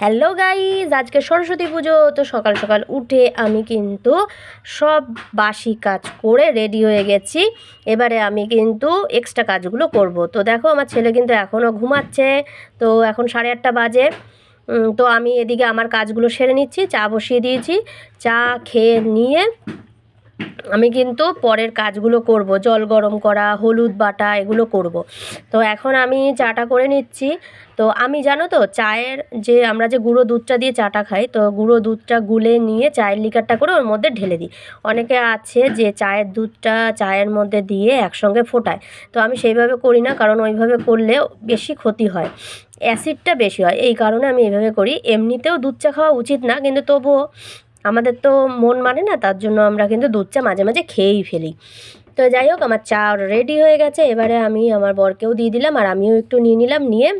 Hello guys, আজকে সরস্বতী পুজো, তো সকাল সকাল উঠে আমি কিন্তু সব বাসি কাজ করে রেডি হয়ে গেছি। এবারে আমি কিন্তু এক্সট্রা কাজগুলো করব। তো দেখো, আমার ছেলে কিন্তু এখনও ঘুমাচ্ছে, তো এখন সাড়ে আটটা বাজে। তো আমি এদিকে আমার কাজগুলো সেরে নিচ্ছি, চা বসিয়ে দিয়েছি। চা খেয়ে নিয়ে আমি কিন্তু পরের কাজগুলো করব। জল গরম করা, হলুদ বাটা, এগুলো করব। তো এখন আমি চাটা করে নিচ্ছি। তো আমি জানো তো, চায়ের যে আমরা যে গুঁড়ো দুধটা দিয়ে চাটা খাই, তো গুঁড়ো দুধটা গুলে নিয়ে চায়ের লিকারটা করে ওর মধ্যে ঢেলে দিই। অনেকে আছে যে চায়ের দুধটা চায়ের মধ্যে দিয়ে একসঙ্গে ফোটায়। তো আমি সেইভাবে করি না, কারণ ওইভাবে করলে বেশি ক্ষতি হয়। অ্যাসিডটা বেশি হয়। এই কারণে আমি এইভাবে করি। এমনিতেও দুধ চা খাওয়া উচিত না, কিন্তু তবুও আমাদের তো মন মানে না, তার জন্য আমরা কিন্তু দুধ চা মাঝে মাঝে খেয়েই ফেলি। তো যাই হোক, আমার চা রেডি হয়ে গেছে, এবারে আমি আমার বরকেও দিয়ে দিলাম, আর আমিও একটু নিয়ে নিলাম, নিয়ে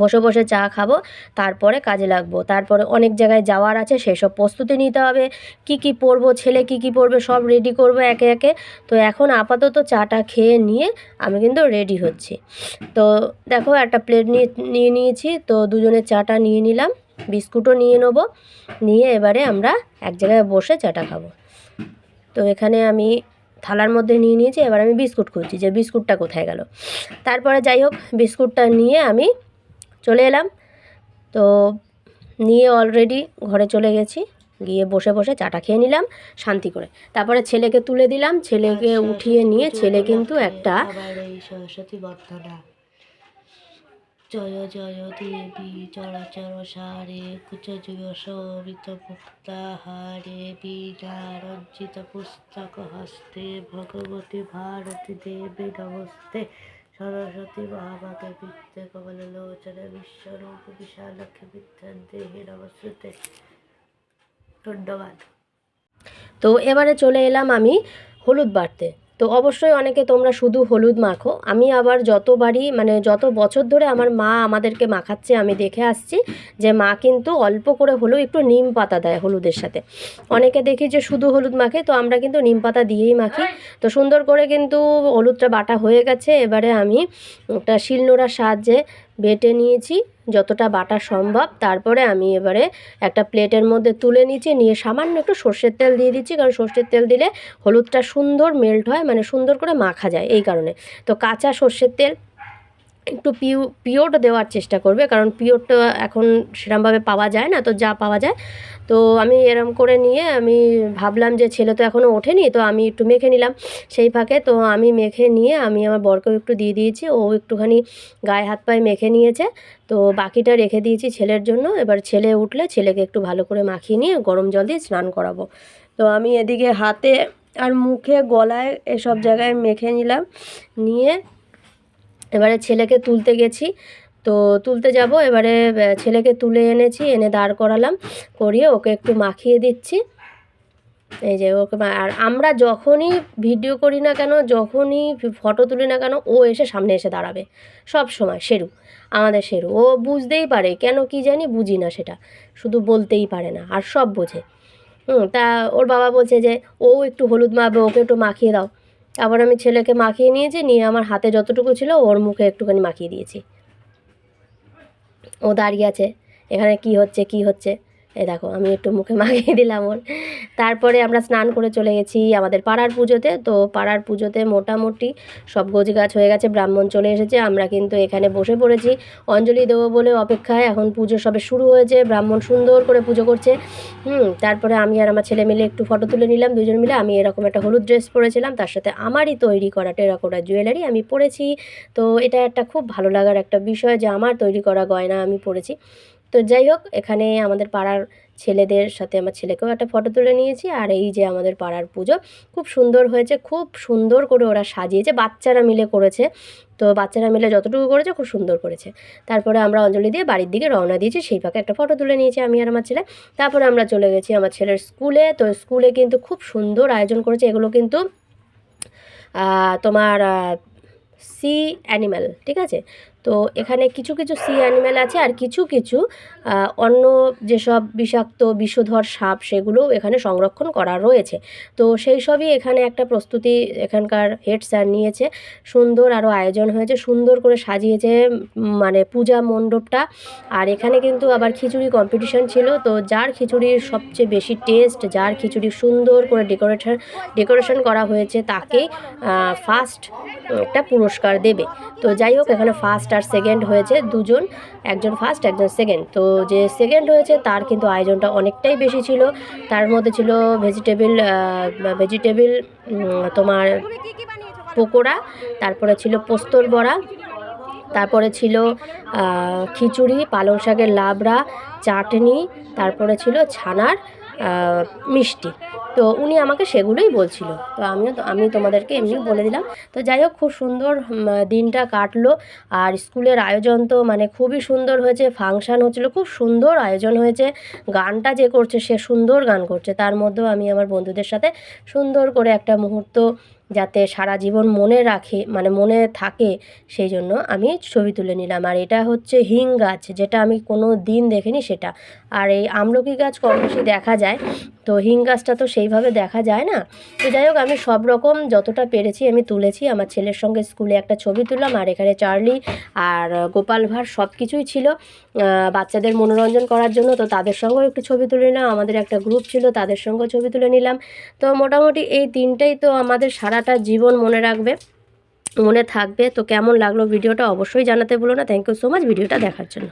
বসে বসে চা খাব, তারপরে কাজে লাগবো। তারপরে অনেক জায়গায় যাওয়ার আছে, সেসব প্রস্তুতি নিতে হবে, কি কি পরবো, ছেলে কি কি পরবে, সব রেডি করব একে একে। তো এখন আপাতত চাটা খেয়ে নিয়ে আমি কিন্তু রেডি হচ্ছি। তো দেখো, একটা প্লেট নিয়ে নিয়ে নিয়েছি, তো দুজনের চাটা নিয়ে নিলাম। বিস্কুটও নিয়ে নেব। নিয়ে এবারে আমরা এক জায়গায় বসে চাটা খাব। তো এখানে আমি থালার মধ্যে নিয়ে নিয়েছি এবার আমি বিস্কুট খুঁজছি যে বিস্কুটটা কোথায় গেল। তারপরে যাই হোক বিস্কুটটা নিয়ে আমি চলে এলাম। তো নিয়ে অলরেডি ঘরে চলে গেছি গিয়ে বসে বসে চাটা খেয়ে নিলাম শান্তি করে। তারপরে ছেলেকে তুলে দিলাম ছেলেকে উঠিয়ে নিয়ে ছেলে কিন্তু একটা সরস্বতী বর্ধনা জয় জয় দেবী, চরাচর সারে কুচ যুগ শোভিত মুক্তাহারে বীণা রঞ্জিত পুস্তক হস্তে, ভগবতী ভারতী দেবী নমস্তে। সরস্বতী মহামাকে বিদ্যে কমল লোচনে বিশ্বরূপ বিশালক্ষী বিদ্যান্তে হে নমস্তে। ধন্যবাদ। তো এবারে চলে এলাম আমি হলুদ বাটতে তো অবশ্যই অনেকে তোমরা শুধু হলুদ মাখো। আমি আবার যতবারই মানে যত বছর ধরে আমার মা আমাদেরকে মাখাচ্ছে, আমি দেখে আসছি যে মা কিন্তু অল্প করে হলেও একটু নিম পাতা দেয় হলুদের সাথে। অনেকে দেখি যে শুধু হলুদ মাখে, তো আমরা কিন্তু নিম পাতা দিয়েই মাখি। তো সুন্দর করে কিন্তু হলুদটা বাটা হয়ে গেছে। এবারে আমি একটা শিলনোড়ার সাহায্যে বেটে নিয়েছি, যতটা বাটা সম্ভব। তারপরে আমি এবারে একটা প্লেটের মধ্যে তুলে নিচ্ছি নিয়ে সামান্য একটু সর্ষের তেল দিয়ে দিচ্ছি, কারণ সর্ষের তেল দিলে হলুদটা সুন্দর মেল্ট হয় মানে সুন্দর করে মাখা যায়, এই কারণে। তো কাঁচা সর্ষের তেল একটু পিউ পিওর দেওয়ার চেষ্টা করবে, কারণ পিওরটা এখন সেরমভাবে পাওয়া যায় না, তো যা পাওয়া যায়। তো আমি এরম করে নিয়ে আমি ভাবলাম যে ছেলে তো এখনও ওঠেনি, তো আমি একটু মেখে নিলাম সেই ফাঁকে। তো আমি মেখে নিয়ে আমি আমার বরকেও একটু দিয়ে দিয়েছি, ও একটুখানি গায়ে হাত পায়ে মেখে নিয়েছে। তো বাকিটা রেখে দিয়েছি ছেলের জন্য, এবার ছেলে উঠলে ছেলেকে একটু ভালো করে মাখিয়ে নিয়ে গরম জল দিয়ে স্নান করাবো। তো আমি এদিকে হাতে আর মুখে গলায় এসব জায়গায় মেখে নিলাম, নিয়ে এবারে ছেলেকে তুলতে গেছি। তো তুলতে যাব, এবারে ছেলেকে তুলে এনেছি, এনে দাঁড় করালাম, করিয়ে ওকে একটু মাখিয়ে দিচ্ছি। এই যে ওকে আর আমরা যখনই ভিডিও করি না কেন, যখনই ফটো তুলি না কেন, ও এসে সামনে এসে দাঁড়াবে। সব সময় শেরু আমাদের শেরু ও বুঝতেই পারে, কেন কি জানি বুঝি না সেটা। শুধু বলতেই পারে না, আর সব বোঝে। হুম, তা ওর বাবা বলছে যে, ও একটু হলুদ মাখবে, ওকে একটু মাখিয়ে দাও। তারপর আমি ছেলেকে মাখিয়ে নিয়েছি, নিয়ে আমার হাতে যতটুকু ছিল ওর মুখে একটুখানি মাখিয়ে দিয়েছি। ও দাঁড়িয়ে আছে, এখানে কি হচ্ছে কি হচ্ছে? এই দেখো, আমি একটু মুখে মাখিয়ে দিলাম ওর। তারপরে আমরা স্নান করে চলে গেছি আমাদের পাড়ার পুজোতে। তো পাড়ার পুজোতে মোটামুটি সব গোছ গাছ হয়ে গেছে, ব্রাহ্মণ চলে এসেছে। আমরা কিন্তু এখানে বসে পড়েছি। অঞ্জলি দেবো বলে অপেক্ষায় এখন পুজো সবে শুরু হয়েছে। ব্রাহ্মণ সুন্দর করে পুজো করছে। হুম, তারপরে আমি আর আমার ছেলে মিলে একটু ফটো তুলে নিলাম, দুজন মিলে। আমি এরকম একটা হলুদ ড্রেস পরেছিলাম, তার সাথে আমারই তৈরি করা টেরাকোটা জুয়েলারি আমি পরেছি। তো এটা একটা খুব ভালো লাগার একটা বিষয় যে আমার তৈরি করা গয়না আমি পরেছি। তো যাই হোক, এখানে আমাদের পাড়ার ছেলেদের সাথে আমার ছেলেকেও একটা ফটো তুলে নিয়েছি। আর এই যে আমাদের পাড়ার পুজো, খুব সুন্দর হয়েছে, খুব সুন্দর করে ওরা সাজিয়েছে, বাচ্চারা মিলে করেছে। তো বাচ্চারা মিলে যতটুকু করেছে, খুব সুন্দর করেছে। তারপরে আমরা অঞ্জলি দিয়ে বাড়ির দিকে রওনা দিয়েছি, সেই ফাঁকে একটা ফটো তুলে নিয়েছি আমি আর আমার ছেলে। তারপরে আমরা চলে গেছি আমার ছেলের স্কুলে। তো স্কুলে কিন্তু খুব সুন্দর আয়োজন করেছে। এগুলো কিন্তু তোমার সি অ্যানিম্যাল ঠিক আছে? তো এখানে কিছু কিছু সি অ্যানিম্যাল আছে আর কিছু কিছু অন্য যেসব বিষাক্ত বিষধর সাপ সেগুলোও এখানে সংরক্ষণ করা রয়েছে। তো সেই সবই এখানে একটা প্রস্তুতি এখানকার হেড স্যার নিয়েছে। সুন্দর আরও আয়োজন হয়েছে, সুন্দর করে সাজিয়েছে মানে পূজা মণ্ডপটা। আর এখানে কিন্তু আবার খিচুড়ি কম্পিটিশন ছিল, তো যার খিচুড়ির সবচেয়ে বেশি টেস্ট যার খিচুড়ি সুন্দর করে ডেকোরেশন ডেকোরেশন করা হয়েছে তাকেই ফার্স্ট একটা পুরস্কার দেবে। তো যাই হোক, এখানে ফার্স্ট আর সেকেন্ড হয়েছে দুজন, একজন ফার্স্ট, একজন সেকেন্ড। তো যে সেকেন্ড হয়েছে, তার কিন্তু আয়োজনটা অনেকটাই বেশি ছিল। তার মধ্যে ছিল ভেজিটেবিল ভেজিটেবিল তোমার পকোড়া, তারপরে ছিল পোস্তর বড়া, তারপরে ছিল খিচুড়ি, পালং শাকের লাবড়া, চাটনি, তারপরে ছিল ছানার মিষ্টি। তো উনি আমাকে সেগুলোই বলছিল। তো আমিও তো আমি তোমাদেরকে এমনি বলে দিলাম। তো যাই হোক, খুব সুন্দর দিনটা কাটলো। আর স্কুলের আয়োজন তো মানে খুবই সুন্দর হয়েছে, ফাংশান হচ্ছিল, খুব সুন্দর আয়োজন হয়েছে। গানটা যে করছে, সে সুন্দর গান করছে। তার মধ্যেও আমি আমার বন্ধুদের সাথে সুন্দর করে একটা মুহূর্ত যাতে সারা জীবন মনে রাখে মানে মনে থাকে, সেই জন্য আমি ছবি তুলে নিলাম। আর এটা হচ্ছে হিং গাছ, যেটা আমি কোনো দিন দেখিনি সেটা। আর এই আমলকি গাছ কম বেশি দেখা যায়। তো হিং গাছটা তো সেইভাবে দেখা যায় না। তো যাই হোক, আমি সব রকম যতটা পেরেছি আমি তুলেছি। আমার ছেলের সঙ্গে স্কুলে একটা ছবি তুললাম, আর এখানে চার্লি আর গোপাল ভাঁড় সব কিছুই ছিল বাচ্চাদের মনোরঞ্জন করার জন্য তো তাদের সঙ্গেও একটু ছবি তুলে নিলাম, আমাদের একটা গ্রুপ ছিল, তাদের সঙ্গেও ছবি তুলে নিলাম। তো মোটামুটি এই তিনটেই তো আমাদের সারাটা জীবন মনে রাখবে, মনে থাকবে। তো কেমন লাগল ভিডিওটা অবশ্যই জানাতে বলো না। থ্যাংক ইউ সো মাচ ভিডিওটা দেখার জন্য।